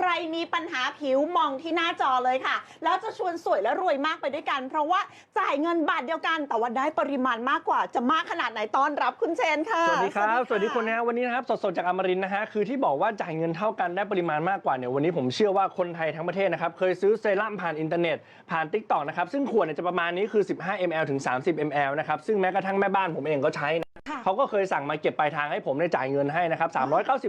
ใครมีปัญหาผิวมองที่หน้าจอเลยค่ะ แล้วจะชวนสวยและรวยมากไปด้วยกัน เพราะว่าจ่ายเงินบาทเดียวกันแต่ว่าได้ปริมาณมากกว่าจะมากขนาดไหนต้อนรับคุณเชนค่ะ สวัสดีครับ สวัสดีะคนนะวันนี้นะครับสดๆจากอมรินทร์นะฮะคือที่บอกว่าจ่ายเงินเท่ากันได้ปริมาณมากกว่าเนี่ยวันนี้ผมเชื่อว่าคนไทยทั้งประเทศนะครับเคยซื้อเซรั่มผ่านอินเทอร์เน็ตผ่าน t ิ k t o k นะครับซึ่งขวดเนี่ยจะประมาณนี้คือ 15 ml ถึง 30 ml นะครับซึ่งแม้กระทั่งแม่บ้านผมเองก็ใช้นะค่ะ เขาก็เคยสั่งมาเก็บปลายทางให้ผมได้จ่ายเงินให้นะครับ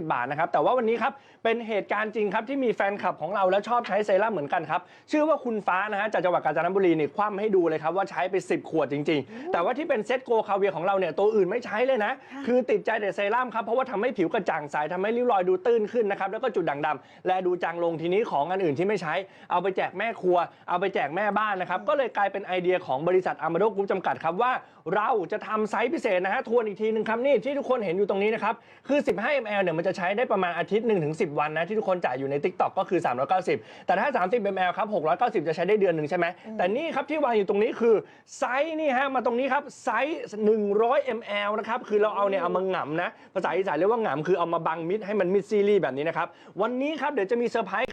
390 บาทนะครับแต่ว่าวันนี้ครับเป็นเหตุการณ์จริงครับที่มีแฟนคลับของเราและชอบใช้เซรั่มเหมือนกันครับชื่อว่าคุณฟ้านะฮะจากจังหวัดกาญจนบุรีนี่คว่ำให้ดูเลยครับว่าใช้ไป 10 ขวดจริง ๆ แต่ว่าที่เป็นเซตโกคาเวียของเราเนี่ยตัวอื่นไม่ใช้เลยนะค่ะคือติดใจแต่เซรั่มครับเพราะว่าทำให้ผิวกระจ่างใสทำให้ริ้วรอยดูตื้นขึ้นนะครับแล้วก็จุดด่างดำและดูจางลงทีนี้ของอันอื่นที่ไม่ใช้เอาไปแจกแม่ครัว เอาไปแจกแม่บ้านนะครับก็เลยกลายเป็นไอเดียของบริษัทอามาโดกรุ๊ปจำกัดครับว่า เราจะทำไซส์พิเศษนะฮะทวนอีกทีหนึงครับนี่ที่ทุกคนเห็นอยู่ตรงนี้นะครับคือ 15 ml เนี่ยมันจะใช้ได้ประมาณอาทิตย์1ถึง10วันนะที่ทุกคนจ่ายอยู่ใน TikTok ก็คือ 390 แต่ถ้า 30 ml ครับ690 จะใช้ได้เดือนหนึ่งใช่ไหมแต่นี่ครับที่วางอยู่ตรงนี้คือไซส์นี่ฮะมาตรงนี้ครับไซส์100 ml นะครับคือเราเอาเนี่ยเอามาหงำนะภาษาอีสานเรียกว่าหงำคือเอามาบังมิดให้มันมิดซีรีส์แบบนี้นะครับวันนี้ครับเดี๋ยวจะมีเซอร์ไพรส์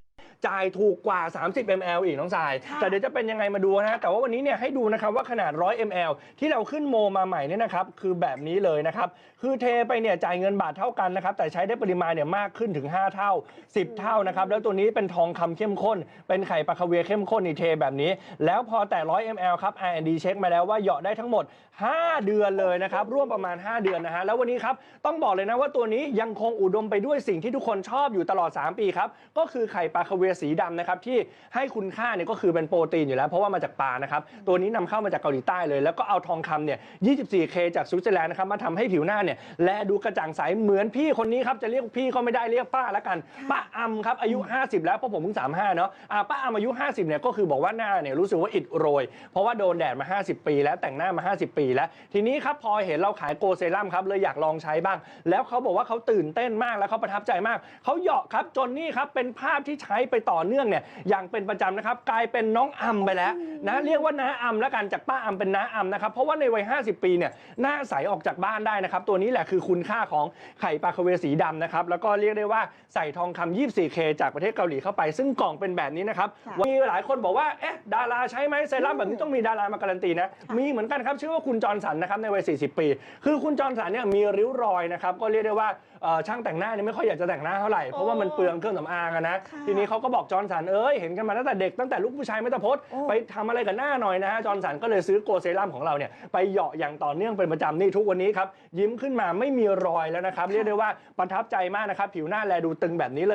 จ่ายถูกกว่า 30 ml อีกน้องสาย ค่ะ แต่เดี๋ยวจะเป็นยังไงมาดูนะฮะแต่ว่าวันนี้เนี่ยให้ดูนะครับว่าขนาด 100 ml ที่เราขึ้นโมมาใหม่เนี่ยนะครับคือแบบนี้เลยนะครับ คือเทไปเนี่ยจ่ายเงินบาทเท่ากันนะครับแต่ใช้ได้ปริมาณเนี่ยมากขึ้นถึง 5 เท่า 10 เท่านะครับแล้วตัวนี้เป็นทองคำเข้มข้น เป็นไข่ปลาคาเวียร์เข้มข้นนี่เทแบบนี้ แล้วพอแต่ 100 ml ครับ R&D เช็คมาแล้วว่าเหยาะได้ทั้งหมด 5 เดือนเลยนะครับร่วมประมาณ 5 เดือนนะฮะแล้ววันนี้ครับต้องบอกเลยนะว่าตัวนี้ยังคงอุดมไปด้วยสิ่งที่ทุกคนชอบอยู่ตลอด 3 ปีครับก็คือไข่ปลาคาเวียร์สีดำนะครับที่ให้คุณค่าเนี่ยก็คือเป็นโปรตีนอยู่แล้ว เพราะว่ามาจากปลานะครับตัวนี้นำเข้ามาจากเกาหลีใต้เลย แล้วก็เอาทองคำเนี่ย 24K จากสวิตเซอร์แลนด์นะครับมาทำให้ผิวหน้าเนี่ยแลดูกระจ่างใสเหมือนพี่คนนี้ครับจะเรียกพี่ก็ไม่ได้เรียกป้าแล้วกันป้าอำครับอายุ 50 แล้วเพราะผมเพิ่ง35เนาะอ่าป้าอำอายุ 50เนี่ยก็คือบอกว่าหน้าเนี่ยรู้สึกว่าอิดโรย เพราะว่าโดนแดดมา 50 ปี แล้วแต่งหน้ามา 50 ปีแล้ว ทีนี้ครับพอเห็นเราขายโกเซรั่มครับเลยอยากลองใช้บ้าง แล้วเขาบอกว่าเขาตื่นเต้นมากแล้วเขาประทับใจมากเขาเหยาะครับจนนี่ครับเป็นภาพที่ใช้ไปต่อเนื่องเนี่ยอย่างเป็นประจำนะครับกลายเป็นน้องอำไปแล้วนะเรียกว่าน้าอำแล้วกันจากป้าอำเป็นน้าอำนะครับเพราะว่าในวัย 50 ปีเนี่ยหน้าใสออกจากบ้านได้นะครับตัวนี้แหละคือคุณค่าของไข่ปลาคาเวสีดำนะครับแล้วก็เรียกได้ว่าใส่ทองคำ 24K จากประเทศเกาหลีเข้าไป ซึ่งกล่องเป็นแบบนี้นะครับค่ะมีหลายคนบอกว่าเอ๊ะดาราใช้ไหมเซรั่มแบบนี้ต้องมีดารามาการันตีนะมีเหมือนกันครับชื่อว่าคุณจอร์นสันนะครับในวัย 40 ปี คือคุณจอร์นสันเนี่ยมีริ้วรอยนะครับก็เรียกได้ว่าเอ่อช่างแต่งหน้าเนี่ยไม่ค่อยอยากจะแต่งหน้าเท่าไหร่เพราะว่ามันเปลืองเครื่องสำอางอะนะค่ะทีนี้เขาก็บอกจอร์นสันเอ้ยเห็นกันมาตั้งแต่เด็กตั้งแต่ลูกผู้ชายไม่ตะพดโอ้ไปทำอะไรกับหน้าหน่อยนะฮะจอร์นสันก็เลยซื้อโกเซรั่มของเราเนี่ยไปเหยาะอย่างต่อเนื่องเป็นประจำนี่ทุกวันนี้ครับยิ้มขึ้นมาไม่มีรอยแล้วนะครับเรียกได้ว่าประทับใจมากนะครับผิวหน้าแลดูตึงแบบนี้เลย